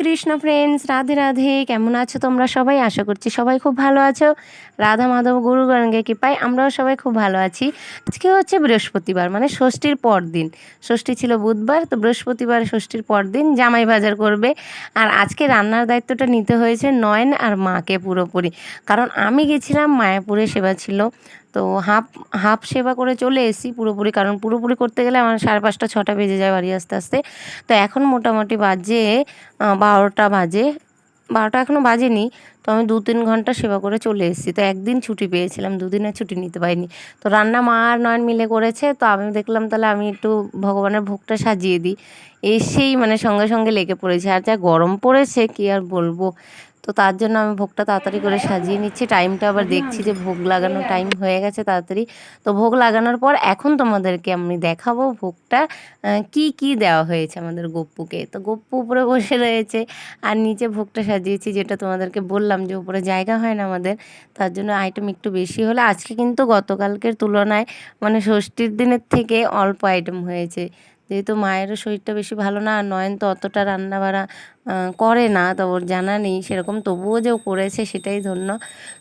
Krishna friends Radhe Radhe, কেমন আছো তোমরা সবাই? আশা করছি সবাই খুব ভালো আছো। রাধা মাধব গুরু গঙ্গে কৃপায় আমরাও সবাই খুব ভালো আছি। আজকে হচ্ছে বৃহস্পতিবার মানে ষষ্ঠীর পর দিন ষষ্ঠী ছিল বুধবার, তো বৃহস্পতিবার ষষ্ঠীর পর দিন জামাই বাজার করবে। আর আজকে রান্নার দায়িত্বটা নিতে হয়েছে নয়ন আর মাকে পুরোপুরি। কারণ আমি গেছিলাম, মায়াপুরে সেবা ছিল। তো হাফ হাফ সেবা করে চলে এসেছি পুরোপুরি, কারণ পুরোপুরি করতে গেলে আমার সাড়ে পাঁচটা, ছটা বেজে যায় বাড়ি আস্তে আস্তে। তো এখন মোটামুটি বাজে বারোটা বাজে, বারোটা এখনও বাজেনি, তো আমি দু তিন ঘণ্টা সেবা করে চলে এসেছি। তো একদিন ছুটি পেয়েছিলাম দুদিনের ছুটি নিতে পারিনি। তো রান্না মা আর নয়ন মিলে করেছে, তো আমি দেখলাম তাহলে আমি একটু ভগবানের ভোগটা সাজিয়ে দিই। এসেই মানে সঙ্গে সঙ্গে লেগে পড়েছে, আর যা গরম পড়েছে, কি আর বলব? তো তার জন্য আমি ভোগটা তাড়াতাড়ি করে সাজিয়ে নিচ্ছি। টাইমটা আবার দেখছি যে ভোগ লাগানোর টাইম হয়ে গেছে তাড়াতাড়ি। তো ভোগ লাগানোর পর এখন তোমাদেরকে আমি দেখাবো ভোগটা কি কি দেওয়া হয়েছে আমাদের গপ্পুকে। তো গপ্পু উপরে বসে রয়েছে আর নিচে ভোগটা সাজিয়েছি যেটা তোমাদেরকে বললাম যে উপরে জায়গা হয় না আমাদের, তার জন্য আইটেম একটু বেশি হলে। আজকে কিন্তু গতকালকের তুলনায় মানে ষষ্ঠীর দিনের থেকে অল্প আইটেম হয়েছে। যেহেতু মায়েরও শরীরটা বেশি ভালো না, আর নয়ন তো অতটা রান্না বাড়া করে না, তো ওর জানা নেই, সেরকম তবুও যে ও করেছে সেটাই ধন্য।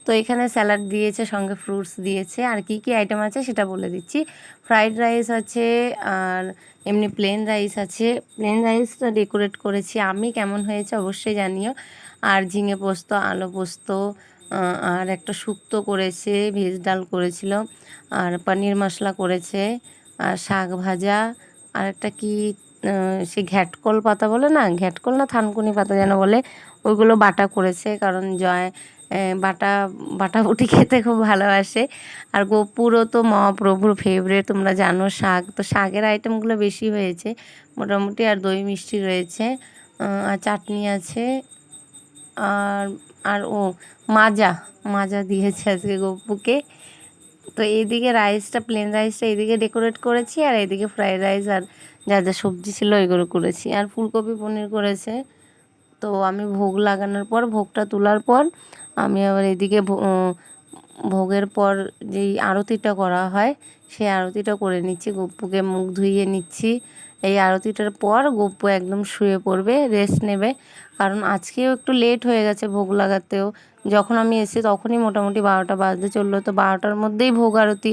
তো এখানে স্যালাড দিয়েছে, সঙ্গে ফ্রুটস দিয়েছে, আর কি কি আইটেম আছে সেটা বলে দিচ্ছি। ফ্রাইড রাইস আছে, আর এমনি প্লেন রাইস আছে। প্লেন রাইসটা ডেকোরেট করেছি আমি, কেমন হয়েছে অবশ্যই জানিও। আর ঝিঙে পোস্ত, আলু পোস্ত আর একটা শুক্তো করেছে, ভেজ ডাল করেছিল, আর পনির মশলা করেছে, আর শাক ভাজা আর একটা কি সে ঘ্যাটকল পাতা বলে না? ঘ্যাটকল না থানকুনি পাতা যেন বলে? ওইগুলো বাটা করেছে কারণ জয় বাটা বাটা বুটি খেতে খুব ভালোবাসে। আর গোপুরও তো মহাপ্রভুর ফেভারেট তোমরা জানো শাক। তো শাকের আইটেমগুলো বেশি হয়েছে, মোটামুটি আর দই মিষ্টি রয়েছে। আর চাটনি আছে। আর আর ও, মাজা মাজা দিয়েছে আজকে গপুকে। তো এইদিকে রাইসটা প্লেন রাইসটা এইদিকে ডেকোরেট করেছি আর এইদিকে ফ্রাইড রাইস আর যা যা সবজি ছিল ওইগুলো করেছি। আর ফুলকপি, পনির করেছে। তো আমি ভোগ লাগানোর পর, ভোগটা তোলার পর আমি আবার এদিকে ভোগের পর যেই আরতিটা করা হয়, সেই আরতিটা করে নিচ্ছি। গপ্পুকে মুখ ধুইয়ে নিচ্ছি। এই আরতিটার পর গপ্পু একদম শুয়ে পড়বে রেস্ট নেবে। কারণ আজকেও একটু লেট হয়ে গেছে ভোগ লাগাতেও। যখন আমি এসে তখনই মোটামুটি বারোটা বাজতে চলল। তো বারোটার মধ্যেই ভোগ আরতি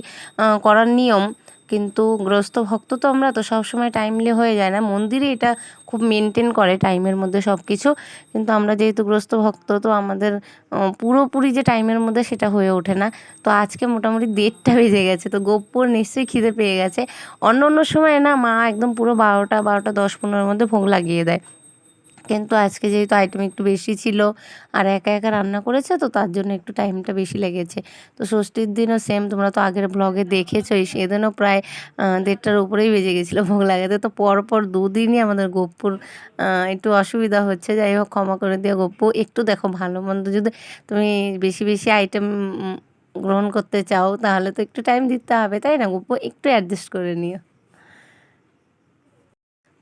করার নিয়ম। কিন্তু গ্রস্ত ভক্ত তো আমরা তো সবসময় টাইমলি হয়ে যায় না। মন্দিরে এটা খুব মেনটেন করে টাইমের মধ্যে সব কিছু কিন্তু আমরা যেহেতু গ্রস্ত ভক্ত, তো আমাদের পুরোপুরি যে টাইমের মধ্যে সেটা হয়ে ওঠে না। তো আজকে মোটামুটি দেড়টা বেজে গেছে, তো গোপ্পর নিশ্চয়ই খিদে পেয়ে গেছে। অন্য অন্য সময় না, মা একদম পুরো বারোটা বারোটা দশ, পনেরোর মধ্যে ভোগ লাগিয়ে দেয়। কিন্তু আজকে যেহেতু আইটেম একটু বেশি ছিল, আর একা একা রান্না করেছে, তো তার জন্য একটু টাইমটা বেশি লেগেছে। তো ষষ্ঠীর দিনও সেম তোমরা তো আগের ব্লগে দেখেছোই, সেদিনও প্রায় দেড়টার উপরেই বেজে গেছিল ভোগ লাগাতে। তো পরপর দুদিনই আমাদের গোপুর একটু অসুবিধা হচ্ছে, যাই হোক ক্ষমা করে দিয়ে গপ্পু। একটু দেখো ভালো মন্দ, যদি তুমি বেশি বেশি আইটেম গ্রহণ করতে চাও, তাহলে তো একটু টাইম দিতে হবে, তাই না গপ্পু? একটু অ্যাডজাস্ট করে নিও।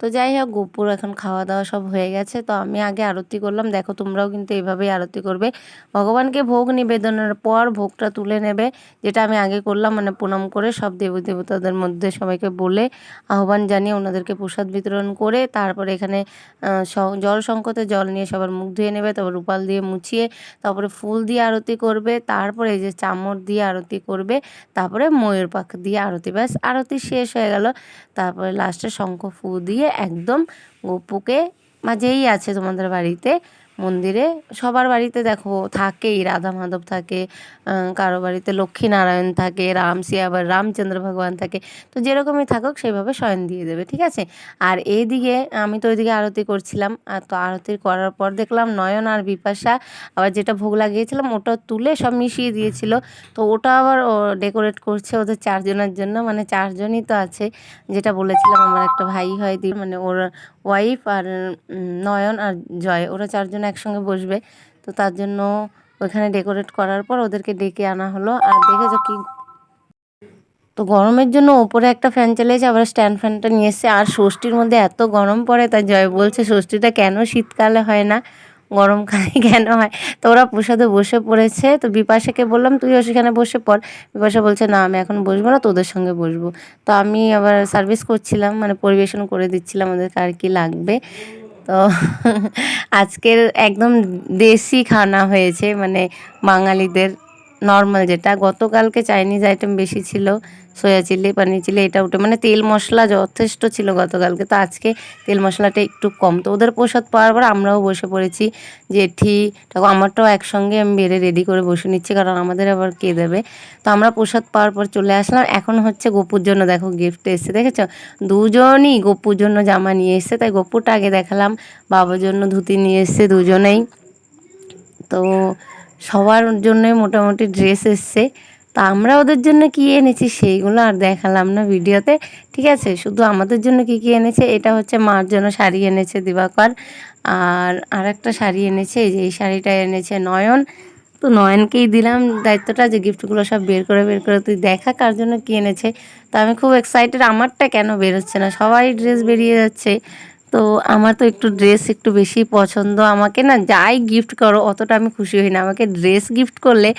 তো যাই হোক, গোপুর এখন খাওয়া দাওয়া সব হয়ে গেছে। তো আমি আগে আরতি করলাম। দেখো, তোমরাও কিন্তু এইভাবেই আরতি করবে। ভগবানকে ভোগ নিবেদনের পর ভোগটা তুলে নেবে, যেটা আমি আগে করলাম। মানে প্রণাম করে সব দেব দেবতাদের মধ্যে সবাইকে বলে আহ্বান জানিয়ে ওনাদেরকে প্রসাদ বিতরণ করে তারপরে এখানে জল সংকটে জল নিয়ে সবার মুখ ধুয়ে নেবে, তারপর রূপাল দিয়ে মুছিয়ে তারপরে ফুল দিয়ে আরতি করবে, তারপরে এই যে চামড় দিয়ে আরতি করবে, তারপরে ময়ূর পাখ দিয়ে আরতি। ব্যাস, আরতি শেষ হয়ে গেল। তারপরে লাস্টে শঙ্খ ফু দিয়ে একদম গপুকে মাঝেই আছে তোমাদের বাড়িতে। মন্দিরে। সবার বাড়িতে দেখো, থাকেই, রাধা মাধব থাকে কারও বাড়িতে লক্ষ্মীনারায়ণ থাকে, রাম আবার রামচন্দ্র ভগবান থাকে। তো যেরকমই থাকুক, সেইভাবে শয়ন দিয়ে দেবে, ঠিক আছে? আর এইদিকে আমি তো ওইদিকে আরতি করছিলাম, আর তো আরতি করার পর দেখলাম নয়ন আর বিপাশা, আবার যেটা ভোগ লাগিয়েছিলাম ওটা তুলে সব মিশিয়ে দিয়েছিল। তো ওটা আবার ও ডেকোরেট করছে ওদের চারজনের জন্য মানে চারজনই তো আছে। যেটা বলেছিলাম, আমার একটা ভাই হয়, দি মানে ওর ওয়াইফ আর নয়ন আর জয়, ওরা চারজন একসঙ্গে বসবে। তো তার জন্য ওইখানে ডেকোরেট করার পর ওদেরকে ডেকে আনা হলো। আর দেখেছ কি তো গরমের জন্য ওপরে একটা ফ্যান চালিয়েছে, আবার স্ট্যান্ড ফ্যানটা নিয়ে এসছে। আর ষষ্ঠীর মধ্যে এত গরম পড়ে, তাই জয় বলছে ষষ্ঠীটা কেন শীতকালে হয় না? গরমকালে কেন হয়? তো ওরা প্রসাদে বসে পড়েছে। তো বিপাশাকে বললাম, তুইও সেখানে বসে পড়। বিপাশা বলছে, না, আমি এখন বসবো না, তোদের সঙ্গে বসবো। তো আমি আবার সার্ভিস করছিলাম মানে পরিবেশন করে দিচ্ছিলাম, ওদেরকে আর কি লাগবে। তো আজকের একদম দেশি খানা হয়েছে মানে বাঙালিদের নর্মাল যেটা। গতকালকে চাইনিজ আইটেম বেশি ছিল সয়া চিলি পানির চিলি এটা উঠে মানে তেল মশলা যথেষ্ট ছিল গতকালকে। তো আজকে তেল মশলাটা একটু কম। তো ওদের প্রসাদ পাওয়ার পর আমরাও বসে পড়েছি জেঠি তখন আমারটাও একসঙ্গে আমি বেড়ে রেডি করে বসে নিচ্ছি, কারণ আমাদের আবার কে দেবে? তো আমরা প্রসাদ পাওয়ার পর চলে আসলাম। এখন হচ্ছে গপুর জন্য দেখো গিফট এসছে, দেখেছ? দুজনই গপুর জন্য জামা নিয়ে এসছে, তাই গপুরটা আগে দেখালাম, বাবার জন্য ধুতি নিয়ে এসছে দুজনেই। তো সবার জন্যই মোটামুটি ড্রেস এসছে। তা আমরা ওদের জন্য কী এনেছি সেইগুলো আর দেখালাম না ভিডিওতে। ঠিক আছে, শুধু আমাদের জন্য কী কী এনেছে? এটা হচ্ছে মার জন্য শাড়ি এনেছে দিবাকর। আর আর একটা শাড়ি এনেছে যে এই শাড়িটা এনেছে নয়ন। তো নয়নকেই দিলাম, দায়িত্বটা যে গিফটগুলো সব বের করে বের করে তুই দেখা কার জন্য কী এনেছে। তো আমি খুব এক্সাইটেড আমারটা কেন বেরোচ্ছে না? সবাই ড্রেস বেরিয়ে যাচ্ছে। তো আমার তো একটু ড্রেস একটু বেশি পছন্দ। আমাকে না যাই গিফট করো, অতটা আমি খুশি হই না। আমাকে ড্রেস গিফট করলে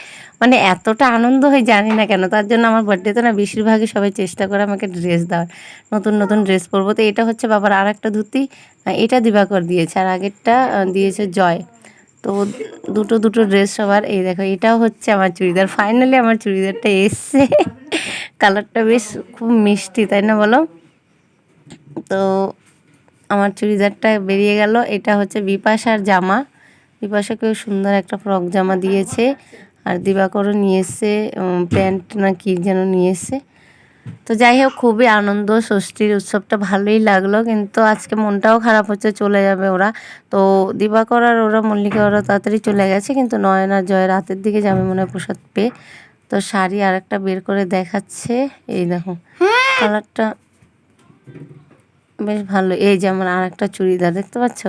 মানে এতটা আনন্দ হয় জানি না কেন। তার জন্য আমার বার্থডে তো না বেশিরভাগই সবাই চেষ্টা করে আমাকে ড্রেস দেওয়ার। নতুন নতুন ড্রেস পরবো। তো এটা হচ্ছে বাবার আর একটা ধুতি এটা দিবাকর দিয়েছে। আর আগেরটা দিয়েছে জয়। তো দুটো দুটো ড্রেস সবার। এই দেখো, এটাও হচ্ছে আমার চুড়িদার। ফাইনালি আমার চুড়িদারটা এসছে। কালারটা বেশ খুব মিষ্টি, তাই না বলো? তো আমার চুড়িদারটা বেরিয়ে গেল। এটা হচ্ছে বিপাশার জামা। বিপাশাকেও সুন্দর একটা ফ্রক জামা দিয়েছে। আর দিবাকরও নিয়ে এসছে প্যান্ট না কি যেন নিয়ে এসছে। তো যাই হোক খুবই আনন্দ ষষ্ঠীর উৎসবটা ভালোই লাগল। কিন্তু আজকে মনটাও খারাপ হচ্ছে চলে যাবে ওরা। তো দিবাকর আর ওরা মল্লিকা ওরা তাড়াতাড়ি চলে গেছে কিন্তু নয়ন আর জয় রাতের দিকে যাবে মনে হয় প্রসাদ পেয়ে। তো শাড়ি আর একটা বের করে দেখাচ্ছে। এই দেখো কালারটা বেশ ভালো। এই যেমন আর একটা চুড়িদার, দেখতে পাচ্ছ?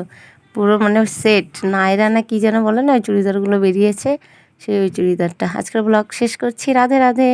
পুরো মানে সেট নায়রা না কী যেন বলে না, ওই চুড়িদারগুলো বেরিয়েছে, সেই ওই চুড়িদারটা। আজকের ব্লগ শেষ করছি। রাধে রাধে।